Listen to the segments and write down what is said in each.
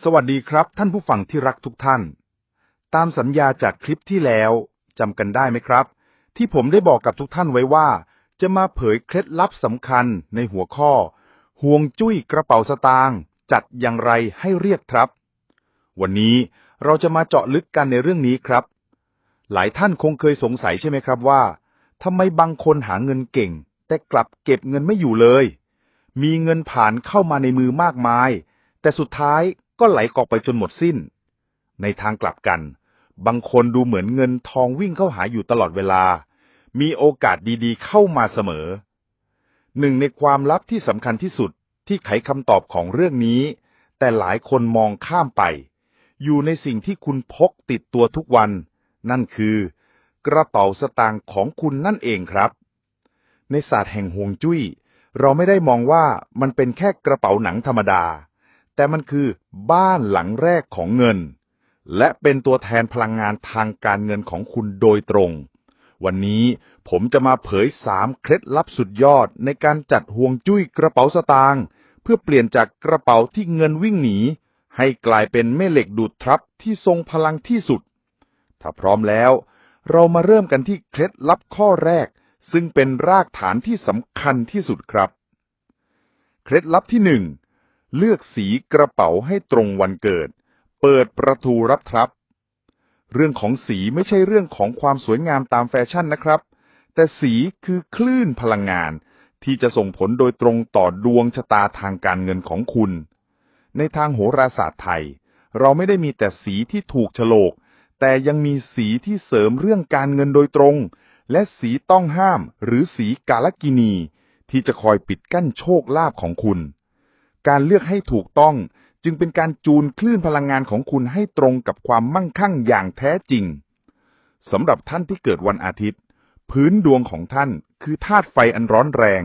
สวัสดีครับท่านผู้ฟังที่รักทุกท่าน ตามสัญญาจากคลิปที่แล้วจำกันได้ไหมครับ ที่ผมได้บอกกับทุกท่านไว้ว่า จะมาเผยเคล็ดลับสำคัญในหัวข้อ ห่วงจุ้ยกระเป๋าสตางค์จัดอย่างไรให้เรียกครับ วันนี้เราจะมาเจาะลึกกันในเรื่องนี้ครับ หลายท่านคงเคยสงสัยใช่ไหมครับว่าทำไมบางคนหาเงินเก่ง แต่กลับเก็บเงินไม่อยู่เลย มีเงินผ่านเข้ามาในมือมากมาย แต่สุดท้าย ก็ไหลกอกไปจนหมดสิ้น ในทางกลับกัน บางคนดูเหมือนเงินทองวิ่งเข้าหาอยู่ตลอดเวลา มีโอกาสดีๆ เข้ามาเสมอ หนึ่งในความลับที่สำคัญที่สุดที่ไขคำตอบของเรื่องนี้ แต่หลายคนมองข้ามไป อยู่ในสิ่งที่คุณพกติดตัวทุกวัน นั่นคือกระเป๋าสตางค์ของคุณนั่นเองครับ ในศาสตร์แห่งฮวงจุ้ย เราไม่ได้มองว่ามันเป็นแค่กระเป๋าหนังธรรมดา แต่มันคือบ้านหลังแรกของเงิน และเป็นตัวแทนพลังงานทางการเงินของคุณโดยตรง วันนี้ผมจะมาเผยสามเคล็ดลับสุดยอดในการจัดห่วงจุ้ยกระเป๋าสตางค์เพื่อเปลี่ยนจากกระเป๋าที่เงินวิ่งหนี ให้กลายเป็นแม่เหล็กดูดทรัพย์ที่ทรงพลังที่สุด ถ้าพร้อมแล้ว เรามาเริ่มกันที่เคล็ดลับข้อแรก ซึ่งเป็นรากฐานที่สำคัญที่สุดครับ เคล็ดลับที่หนึ่ง เลือกสีกระเป๋าให้ตรงวันเกิด เปิดประตูรับทรัพย์ เรื่องของสีไม่ใช่เรื่องของความสวยงามตามแฟชั่นนะครับ แต่สีคือคลื่นพลังงานที่จะส่งผลโดยตรงต่อดวงชะตาทางการเงินของคุณ ในทางโหราศาสตร์ไทย เราไม่ได้มีแต่สีที่ถูกฉลก แต่ยังมีสีที่เสริมเรื่องการเงินโดยตรง และสีต้องห้ามหรือสีกาลกินี ที่จะคอยปิดกั้นโชคลาภของคุณ การเลือกให้ถูกต้องจึงเป็นการจูนคลื่นพลังงานของคุณให้ตรงกับความมั่งคั่งอย่างแท้จริงสำหรับท่านที่เกิดวันอาทิตย์ พื้นดวงของท่านคือธาตุไฟอันร้อนแรง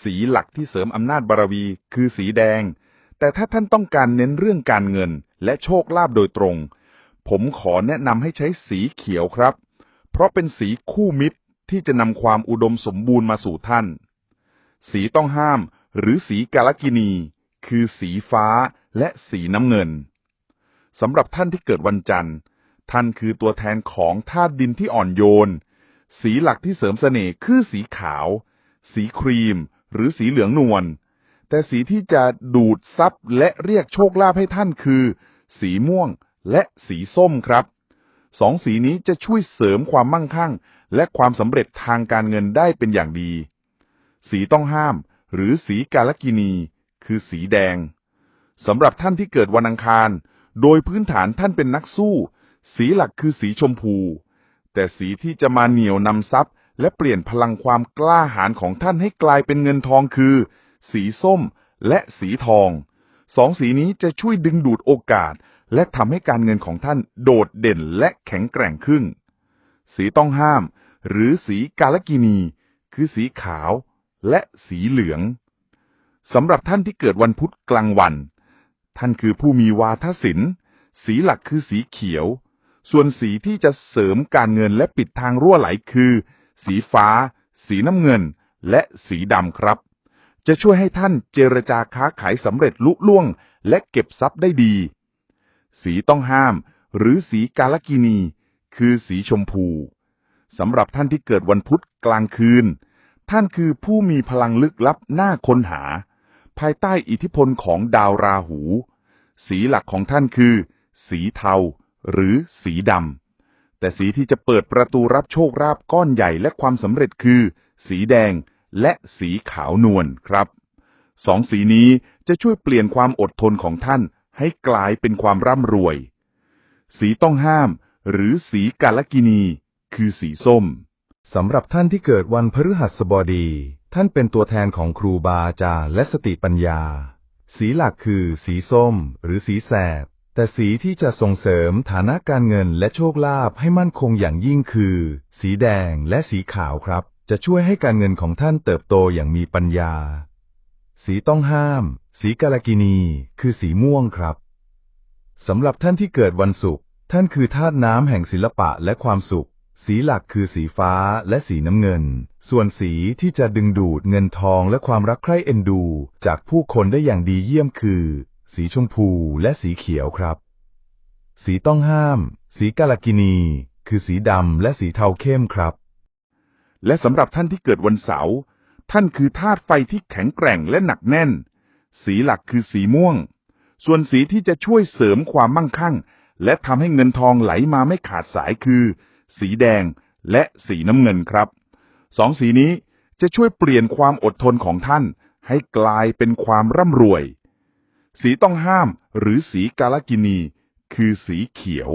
สีหลักที่เสริมอำนาจบารมีคือสีแดง แต่ถ้าท่านต้องการเน้นเรื่องการเงินและโชคลาภโดยตรง ผมขอแนะนำให้ใช้สีเขียวครับ เพราะเป็นสีคู่มิตรที่จะนำความอุดมสมบูรณ์มาสู่ท่าน สีต้องห้ามหรือสีกาลกินี คือสีฟ้าและสีน้ำเงินสำหรับท่านที่เกิดวันจันทร์ ท่านคือตัวแทนของธาตุดินที่อ่อนโยน สีหลักที่เสริมเสน่ห์คือสีขาว สีครีม หรือสีเหลืองนวล แต่สีที่จะดูดซับและเรียกโชคลาภให้ท่านคือ สีม่วงและสีส้มครับ สองสีนี้จะช่วยเสริมความมั่งคั่ง และความสำเร็จทางการเงินได้เป็นอย่างดี สีต้องห้าม หรือสีกาลกินี คือสีแดงสำหรับท่านที่เกิดวันอังคาร โดยพื้นฐานท่านเป็นนักสู้ สีหลักคือสีชมพู แต่สีที่จะมาเหนี่ยวนำทรัพย์ และเปลี่ยนพลังความกล้าหาญของท่านให้กลายเป็นเงินทองคือ สีส้มและสีทอง สองสีนี้จะช่วยดึงดูดโอกาส และทำให้การเงินของท่านโดดเด่นและแข็งแกร่งขึ้น สีต้องห้าม หรือสีกาลกินี คือสีขาวและสีเหลือง สำหรับท่านที่เกิดวันพุธกลางวัน ท่านคือผู้มีวาทศิลป์ สีหลักคือสีเขียว ส่วนสีที่จะเสริมการเงินและปิดทางรั่วไหลคือ สีฟ้า สีน้ำเงิน และสีดำครับ จะช่วยให้ท่านเจรจาค้าขายสำเร็จลุล่วง และเก็บทรัพย์ได้ดี สีต้องห้าม หรือสีกาลกินี คือสีชมพูสำหรับท่านที่เกิดวันพุธกลางคืน ท่านคือผู้มีพลังลึกลับน่าค้นหา ภายใต้อิทธิพลของดาวราหู สีหลักของท่านคือ สีเทา หรือสีดำ แต่สีที่จะเปิดประตูรับโชคราบก้อนใหญ่และความสำเร็จคือ สีแดงและสีขาวนวลครับสองสีนี้จะช่วยเปลี่ยนความอดทนของท่านให้กลายเป็นความร่ำรวย สีต้องห้าม หรือสีกาลกินี คือสีส้มสำหรับท่านที่เกิดวันพฤหัสบดี ท่านเป็นตัวแทนของครูบาอาจารย์และสติปัญญา สีหลักคือสีส้มหรือสีแสดแต่สีที่จะส่งเสริมฐานะการเงินและโชคลาภให้มั่นคงอย่างยิ่งคือ สีแดงและสีขาวครับ จะช่วยให้การเงินของท่านเติบโตอย่างมีปัญญา สีต้องห้าม สีกาลกินี คือสีม่วงครับสำหรับท่านที่เกิดวันศุกร์ท่านคือธาตุน้ำแห่งศิลปะและความสุข สีหลักคือสีฟ้าและสีน้ำเงิน ส่วนสีที่จะดึงดูดเงินทองและความรักใคร่เอ็นดู จากผู้คนได้อย่างดีเยี่ยมคือ สีชมพูและสีเขียวครับ สีต้องห้าม สีกาลกินี คือสีดำและสีเทาเข้มครับ และสำหรับท่านที่เกิดวันเสาร์ท่านคือธาตุไฟที่แข็งแกร่งและหนักแน่น สีหลักคือสีม่วง ส่วนสีที่จะช่วยเสริมความมั่งคั่ง และทำให้เงินทองไหลมาไม่ขาดสายคือ สีแดง และสีน้ำเงินครับสองสีนี้จะช่วยเปลี่ยนความอดทนของท่าน ให้กลายเป็นความร่ำรวย สีต้องห้ามหรือสีกาลกินี คือสีเขียว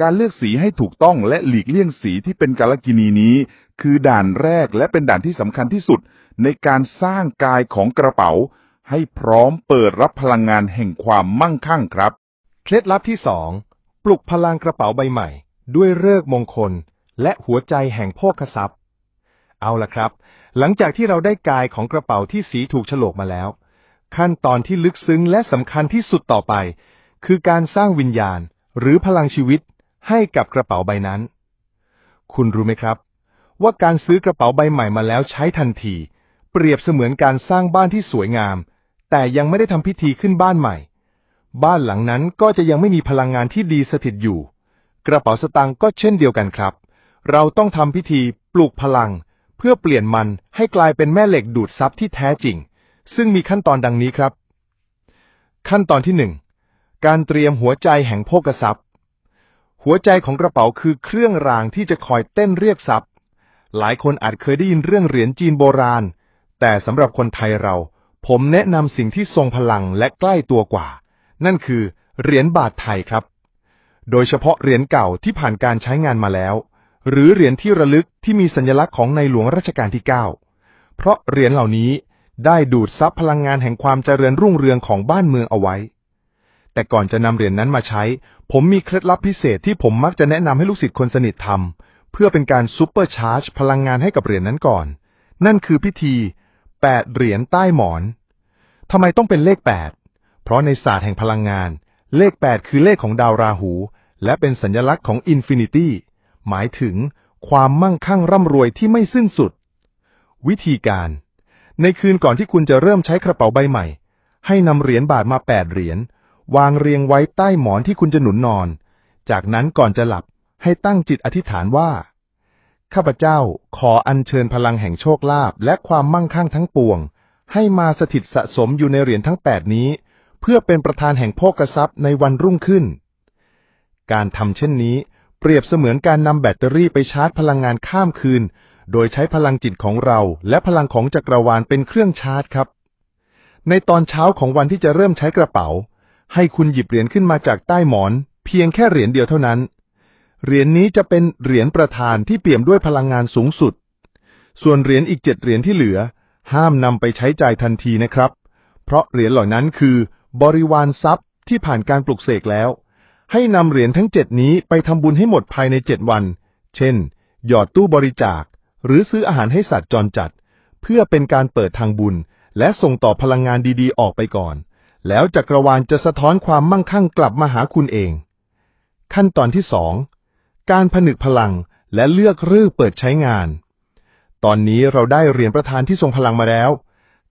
การเลือกสีให้ถูกต้องและหลีกเลี่ยงสีที่เป็นกาลกินีนี้ คือด่านแรกและเป็นด่านที่สำคัญที่สุด ในการสร้างกายของกระเป๋า ให้พร้อมเปิดรับพลังงานแห่งความมั่งคั่งครับ เคล็ดลับที่สองปลุกพลังกระเป๋าใบใหม่ ด้วยเลิกมงคลและหัวใจแห่งโภคทรัพย์ เอาละครับ หลังจากที่เราได้กายของกระเป๋าที่สีถูกฉลกมาแล้ว ขั้นตอนที่ลึกซึ้งและสำคัญที่สุดต่อไป คือการสร้างวิญญาณหรือพลังชีวิตให้กับกระเป๋าใบนั้น คุณรู้ไหมครับ ว่าการซื้อกระเป๋าใบใหม่มาแล้วใช้ทันที เปรียบเสมือนการสร้างบ้านที่สวยงาม แต่ยังไม่ได้ทำพิธีขึ้นบ้านใหม่ บ้านหลังนั้นก็จะยังไม่มีพลังงานที่ดีสถิตอยู่ กระเป๋าสตางค์ก็เช่นเดียวกันครับ เราต้องทำพิธีปลูกพลัง เพื่อเปลี่ยนมันให้กลายเป็นแม่เหล็กดูดซับที่แท้จริง ซึ่งมีขั้นตอนดังนี้ครับ ขั้นตอนที่หนึ่งการเตรียมหัวใจแห่งโภกทรัพย์ หัวใจของกระเป๋าคือเครื่องรางที่จะคอยเต้นเรียกทรัพย์ หลายคนอาจเคยได้ยินเรื่องเหรียญจีนโบราณ แต่สำหรับคนไทยเรา ผมแนะนำสิ่งที่ทรงพลังและใกล้ตัวกว่า นั่นคือเหรียญบาทไทยครับ โดยเฉพาะเหรียญเก่าที่ผ่านการใช้งานมาแล้ว หรือเหรียญที่ระลึกที่มีสัญลักษณ์ของในหลวงรัชกาลที่ 9 เพราะเหรียญเหล่านี้ได้ดูดซับพลังงานแห่งความเจริญรุ่งเรืองของบ้านเมืองเอาไว้ แต่ก่อนจะนำเหรียญนั้นมาใช้ ผมมีเคล็ดลับพิเศษที่ผมมักจะแนะนำให้ลูกศิษย์คนสนิททำเพื่อเป็นการซูเปอร์ชาร์จพลังงานให้กับเหรียญนั้นก่อน นั่นคือพิธีแปดเหรียญใต้หมอนทำไมต้องเป็นเลขแปดเพราะในศาสตร์แห่งพลังงาน เลขแปดคือเลขของดาวราหู และเป็นสัญลักษณ์ของอินฟินิตี้ หมายถึงความมั่งคั่งร่ำรวยที่ไม่สิ้นสุด วิธีการ ในคืนก่อนที่คุณจะเริ่มใช้กระเป๋าใบใหม่ ให้นำเหรียญบาทมาแปดเหรียญ วางเรียงไว้ใต้หมอนที่คุณจะหนุนนอน จากนั้นก่อนจะหลับให้ตั้งจิตอธิษฐานว่า ข้าพเจ้าขออัญเชิญพลังแห่งโชคลาภและความมั่งคั่งทั้งปวง ให้มาสถิตสะสมอยู่ในเหรียญทั้งแปดนี้ เพื่อเป็นประธานแห่งโภกทรัพย์ในวันรุ่งขึ้น การทำเช่นนี้ เปรียบเสมือนการนำแบตเตอรี่ไปชาร์จพลังงานข้ามคืน โดยใช้พลังจิตของเรา และพลังของจักรวาลเป็นเครื่องชาร์จครับ ในตอนเช้าของวันที่จะเริ่มใช้กระเป๋า ให้คุณหยิบเหรียญขึ้นมาจากใต้หมอน เพียงแค่เหรียญเดียวเท่านั้น เหรียญนี้จะเป็นเหรียญประธานที่เปี่ยมด้วยพลังงานสูงสุด ส่วนเหรียญอีกเจ็ดเหรียญที่เหลือ ห้ามนำไปใช้จ่ายทันทีนะครับ เพราะเหรียญเหล่านั้นคือ บริวารทรัพย์ที่ผ่านการปลุกเสกแล้ว ให้นำเหรียญทั้งเจ็ดนี้ไปทำบุญให้หมดภายในเจ็ดวัน เช่น หยอดตู้บริจาค หรือซื้ออาหารให้สัตว์จรจัด เพื่อเป็นการเปิดทางบุญ และส่งต่อพลังงานดีๆ ออกไปก่อน แล้วจักรวาลจะสะท้อนความมั่งคั่งกลับมาหาคุณเอง ขั้นตอนที่สองการผนึกพลังและเลือกรื้อเปิดใช้งาน ตอนนี้เราได้เหรียญประธานที่ทรงพลังมาแล้ว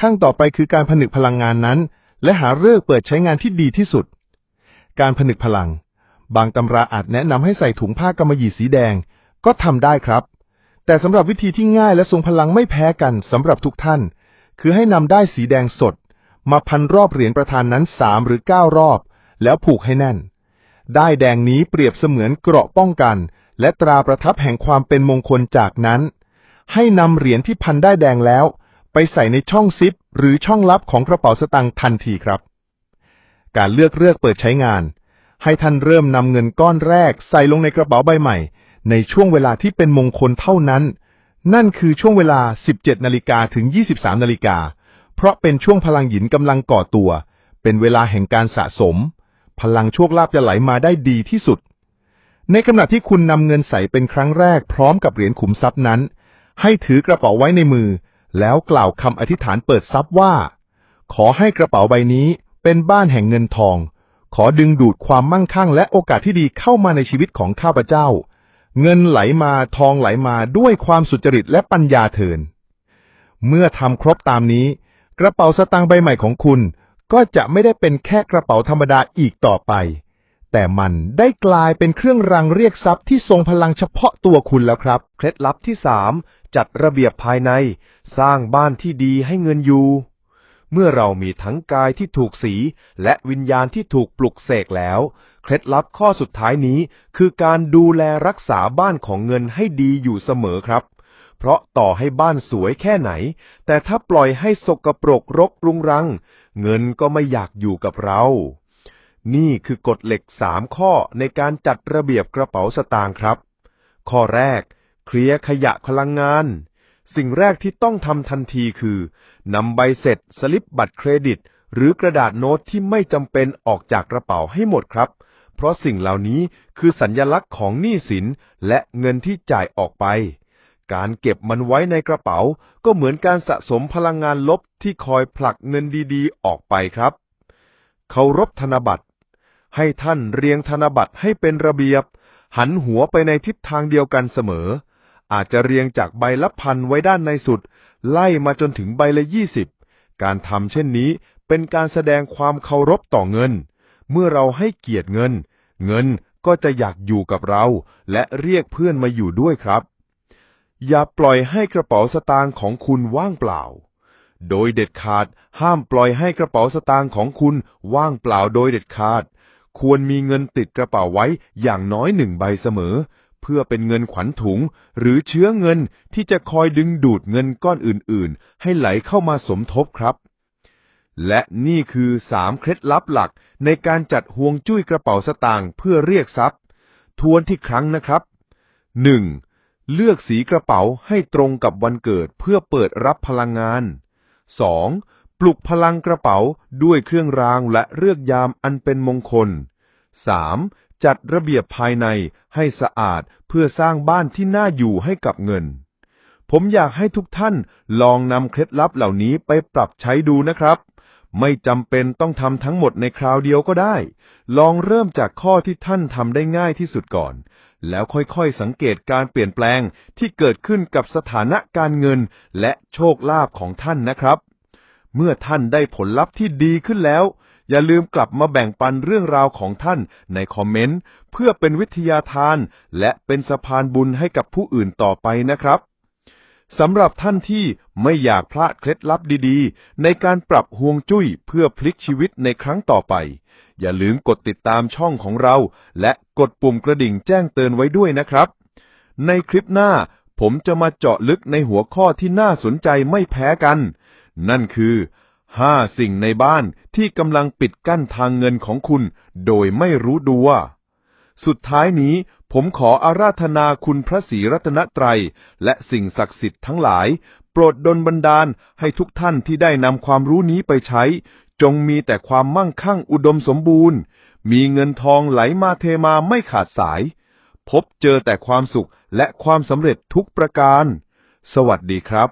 ขั้นต่อไปคือการผนึกพลังงานนั้น และหาเลิกเปิดใช้งานที่ดีที่สุด การผนึกพลัง บางตำราอาจแนะนำให้ใส่ถุงผ้ากำมะหยี่สีแดง ก็ทำได้ครับ แต่สำหรับวิธีที่ง่ายและทรงพลังไม่แพ้กันสำหรับทุกท่าน คือให้นำได้สีแดงสด มาพันรอบเหรียญประธานนั้นสามหรือเก้ารอบ แล้วผูกให้แน่น ได้แดงนี้เปรียบเสมือนเกราะป้องกัน และตราประทับแห่งความเป็นมงคลจากนั้น ให้นำเหรียญที่พันได้แดงแล้ว ไปใส่ในช่องซิป หรือช่องลับของกระเป๋าสตางค์ทันทีครับ การเลือกเลือกเปิดใช้งาน ให้ท่านเริ่มนำเงินก้อนแรกใส่ลงในกระเป๋าใบใหม่ ในช่วงเวลาที่เป็นมงคลเท่านั้น นั่นคือช่วงเวลา 17นาฬิกาถึง 23นาฬิกา เพราะเป็นช่วงพลังหยินกำลังก่อตัว เป็นเวลาแห่งการสะสม พลังโชคลาภจะไหลมาได้ดีที่สุด ในขณะที่คุณนำเงินใส่เป็นครั้งแรกพร้อมกับเหรียญขุมทรัพย์นั้น ให้ถือกระเป๋าไว้ในมือ แล้วกล่าวคำอธิษฐานเปิดทรัพย์ว่า ขอให้กระเป๋าใบนี้เป็นบ้านแห่งเงินทอง ขอดึงดูดความมั่งคั่งและโอกาสที่ดีเข้ามาในชีวิตของข้าพเจ้า เงินไหลมาทองไหลมาด้วยความสุจริตและปัญญาเถิน เมื่อทำครบตามนี้ กระเป๋าสตางค์ใบใหม่ของคุณ ก็จะไม่ได้เป็นแค่กระเป๋าธรรมดาอีกต่อไป แต่มันได้กลายเป็นเครื่องรางเรียกทรัพย์ที่ทรงพลังเฉพาะตัวคุณแล้วครับ เคล็ดลับที่สาม จัดระเบียบภายใน สร้างบ้านที่ดีให้เงินอยู่ เมื่อเรามีทั้งกายที่ถูกสีและวิญญาณที่ถูกปลุกเสกแล้ว เคล็ดลับข้อสุดท้ายนี้คือการดูแลรักษาบ้านของเงินให้ดีอยู่เสมอครับ เพราะต่อให้บ้านสวยแค่ไหน แต่ถ้าปล่อยให้สกปรกรกรุงรัง เงินก็ไม่อยากอยู่กับเรา นี่คือกฎเหล็กสามข้อในการจัดระเบียบกระเป๋าสตางค์ครับข้อแรก เคลียร์ขยะพลังงาน สิ่งแรกที่ต้องทำทันทีคือนำใบเสร็จสลิปบัตรเครดิต หรือกระดาษโน้ตที่ไม่จำเป็นออกจากกระเป๋าให้หมดครับ เพราะสิ่งเหล่านี้คือสัญญลักษณ์ของหนี้สินและเงินที่จ่ายออกไป การเก็บมันไว้ในกระเป๋าก็เหมือนการสะสมพลังงานลบที่คอยผลักเงินดีๆ ออกไปครับเคารพธนบัตร ให้ท่านเรียงธนบัตรให้เป็นระเบียบ หันหัวไปในทิศทางเดียวกันเสมอ อาจจะเรียงจากใบละพันไว้ด้านในสุด ไล่มาจนถึงใบละยี่สิบการทำเช่นนี้เป็นการแสดงความเคารพต่อเงิน เมื่อเราให้เกียรติเงิน เงินก็จะอยากอยู่กับเรา และเรียกเพื่อนมาอยู่ด้วยครับ อย่าปล่อยให้กระเป๋าสตางค์ของคุณว่างเปล่า โดยเด็ดขาดห้ามปล่อยให้กระเป๋าสตางค์ของคุณว่างเปล่าโดยเด็ดขาด ควรมีเงินติดกระเป๋าไว้อย่างน้อยหนึ่งใบเสมอ เพื่อเป็นเงินขวัญถุง หรือเชื้อเงินที่จะคอยดึงดูดเงินก้อนอื่นๆ ให้ไหลเข้ามาสมทบครับ และนี่คือสามเคล็ดลับหลักในการจัดห่วงจุ้ยกระเป๋าสตางค์เพื่อเรียกทรัพย์ ทวนที่ครั้งนะครับ 1. เลือกสีกระเป๋าให้ตรงกับวันเกิดเพื่อเปิดรับพลังงาน 2. ปลุกพลังกระเป๋าด้วยเครื่องรางและเลือกยามอันเป็นมงคล 3. จัดระเบียบภายในให้สะอาดเพื่อสร้างบ้านที่น่าอยู่ให้กับเงิน ผมอยากให้ทุกท่านลองนำเคล็ดลับเหล่านี้ไปปรับใช้ดูนะครับ ไม่จำเป็นต้องทำทั้งหมดในคราวเดียวก็ได้ ลองเริ่มจากข้อที่ท่านทำได้ง่ายที่สุดก่อน แล้วค่อยๆสังเกตการเปลี่ยนแปลงที่เกิดขึ้นกับสถานะการเงินและโชคลาภของท่านนะครับ เมื่อท่านได้ผลลัพธ์ที่ดีขึ้นแล้ว อย่าลืมกลับมาแบ่งปันเรื่องราวของท่านในคอมเมนต์ เพื่อเป็นวิทยาทาน และเป็นสะพานบุญให้กับผู้อื่นต่อไปนะครับสำหรับท่านที่ไม่อยากพลาดเคล็ดลับดีๆ ในการปรับห่วงจุ้ยเพื่อพลิกชีวิตในครั้งต่อไป อย่าลืมกดติดตามช่องของเรา และกดปุ่มกระดิ่งแจ้งเตือนไว้ด้วยนะครับ ในคลิปหน้าผมจะมาเจาะลึกในหัวข้อที่น่าสนใจไม่แพ้กัน นั่นคือ ห้าสิ่งในบ้านที่กำลังปิดกั้นทางเงินของคุณ โดยไม่รู้ตัว สุดท้ายนี้ผมขออาราธนาคุณพระศรีรัตนตรัย และสิ่งศักดิ์สิทธิ์ทั้งหลาย โปรดดลบันดาลให้ทุกท่านที่ได้นำความรู้นี้ไปใช้ จงมีแต่ความมั่งคั่งอุดมสมบูรณ์ มีเงินทองไหลมาเทมาไม่ขาดสาย พบเจอแต่ความสุขและความสำเร็จทุกประการ สวัสดีครับ